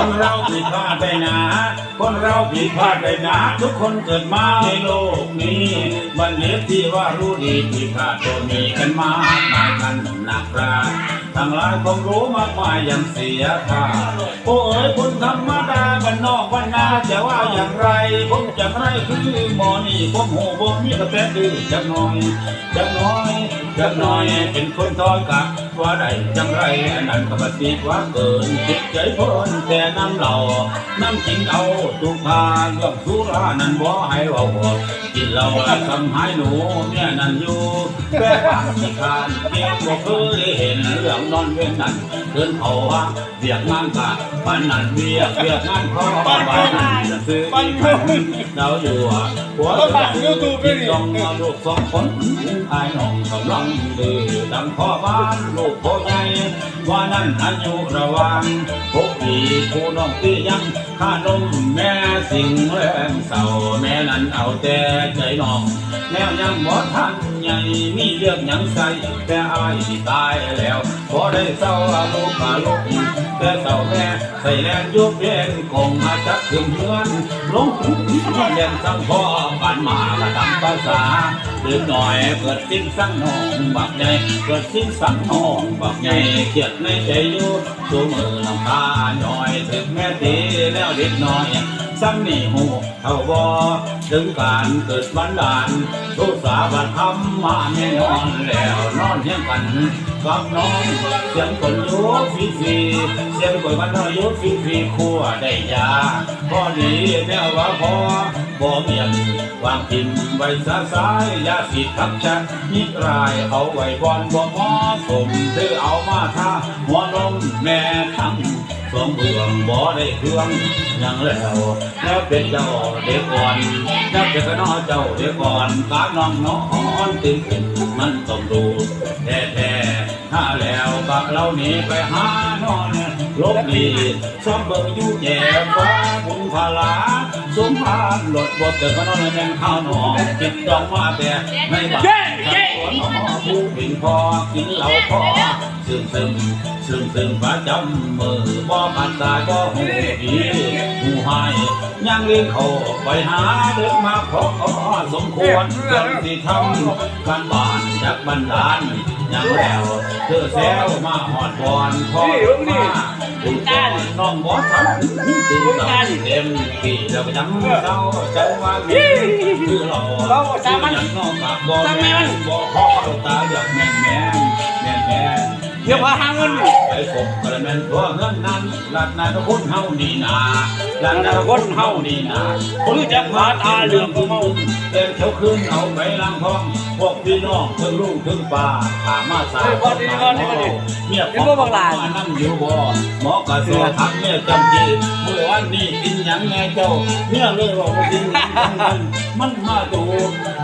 คนเราผิดพลาดไปนะ คนเราผิดพลาดไปนะทุกคนเกิดมาในโลกนี้วันนี้ที่ว่ารู้ดีผิดพลาดก็มีกันมากมายกันหนักราทั้งหลายคงรู้มากมายยังเสียค่าโอ้เอ๋ยคุณธรรมดาบ้านนอกบ้านนาจะว่าอย่างไรผมจะไรคือหมอนี่ผมหูผมมีกระแตดื้อจักหน่อยจักหน่อยจักหน่อยเป็นคนทอยกะว่าใดจังไรอันนั้นก็ปฏิว่าเกินจิตใจพิ่นแต่น้ำเหล่าน้ำกินเอาทุกทางเรื่องสุรานั้นบ่ให้เว้ากินเหล้าแล้วทำให้หนูเนี่ยนั่นอยู่แค่บางที่คานเพียงบ่เคยเห็นเรื่องนอนเว้นนั้นเดินเขาว่าเบียกงานกะบ้านนั้นเบียกเบียกงานพ่อบ้านนั้นซื้ออีกคันเราอยู่อะหัวจะกินลองเอาลูกสองคนไอ้น้องกำลังดื้อดังพ่อบ้านลูกพ่อใหญ่ว่านั้นอายุระวังพวกีผู้น้องตียังข้านมแม่สิงแรงเศร้าแม่นั้นเอาแต่ใจน้องแนวยังบ่ทัน ใหญ่มีเรื่องยังใส่แต่อายตายแล้วพอได้เศร้าอาลูกมาลูกแต่เศร้าแม่ใส่แลนยุบเย็นคงมาจักถึงเพื่อนลงทุนเรียนสังพ่อปานหมากระตามภาษาเดือหน่อยเกิดสิ้นสังนองบักใหญ่เกิดสิ้นสังนองบักใหญ่เกียดในใจอยู่ตัวมือน้ำตาหน่อยถึงแม่ตีแล้วเด็กน้อย ซ้ำนี่หูเท่าบ่ถึงการเกิดบันดาลทุกสาบันคำมาแน่นอนแล้วนอนเที่ยงกันกับน้องเสียงคนโยกฟีฟีเสียงคนมันน้อยโยกฟีฟีคั่วได้ยาพอดีแม่ว่าพอบ่เมียนวางพิมไว้ซาสายยาสีทับชักนิรายเอาไว้บอนบ่เหมาะสมเธอเอามาท่าหัวนมแม่ทั้ง สองเบืองบ่ได้เครื่องยังแล้วแล้วเป็นเจ้าเด็กก่อนแล้วเป็นกนอเจ้าเด็กก่อนการน้องน้อนตื่นขึ้นมันต้องดูแท้แท้ถ้าแล้วบักเรานี้ไปหานอนลบดีซ้อมเบิ่งอยู่แย่ฟ้าบุญพาลาสมพานหลดบทเกิดก็นอนแม่งข้าวหนองจิตดองมาแต่ในบ้านสวนหอผู้ปิ่นพอกินเหล้าพอ ซึมซึมซึมซึมประจำมือบ่ปัดตายบ่หูดีหูหายยังเลี้ยงเขาไปหาเด็กมาขอสมควรเรื่องที่ทำการบ้านจากบรรดาลยังแล้วเธอแซวมาหอดบอนพ่อมาถึงตาน้องบ่ทำถึงตาเต็มที่แล้วก็ยังเศร้าจังว่ามีคือเราคือยังนอกปากบ่แม่นบ่พอตาอยากแม่นแม่นแม่น แม่นเดี๋ยวพาหาเงินไปกบกระแมนตัวเงินนั้นหลักนายทุกคนเฮานี่นาหลักนายทุกคนเฮานี่นาผมจะพาตาเหลืองก็เมาเดินเขียวขึ้นเอาไปล้างท้อง พวกพี่น้องถึงลูกถึงป่าถามมาสาเมียของมานั่งอยู่บ่หมอกระทรวงทักเนี่ยจำจีเมื่อวันนี้กินหยังไงเจ้าเนี่ยเลยบอกว่ากิน มันมาดู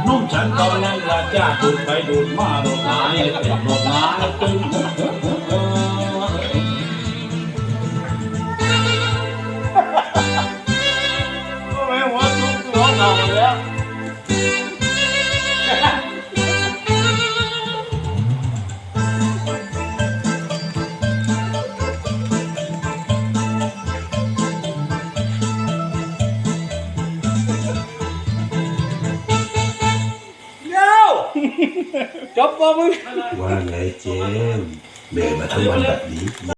นุ่มฉันตอนนั้นละจ้าดูดไปดูดมาดูดหายเป็นดูดหายตึงไม่หัวทุกตัวหนาแล้ว จบบ่มึง ว่าไงเจมส์เบรมาทั้งวันแบบนี้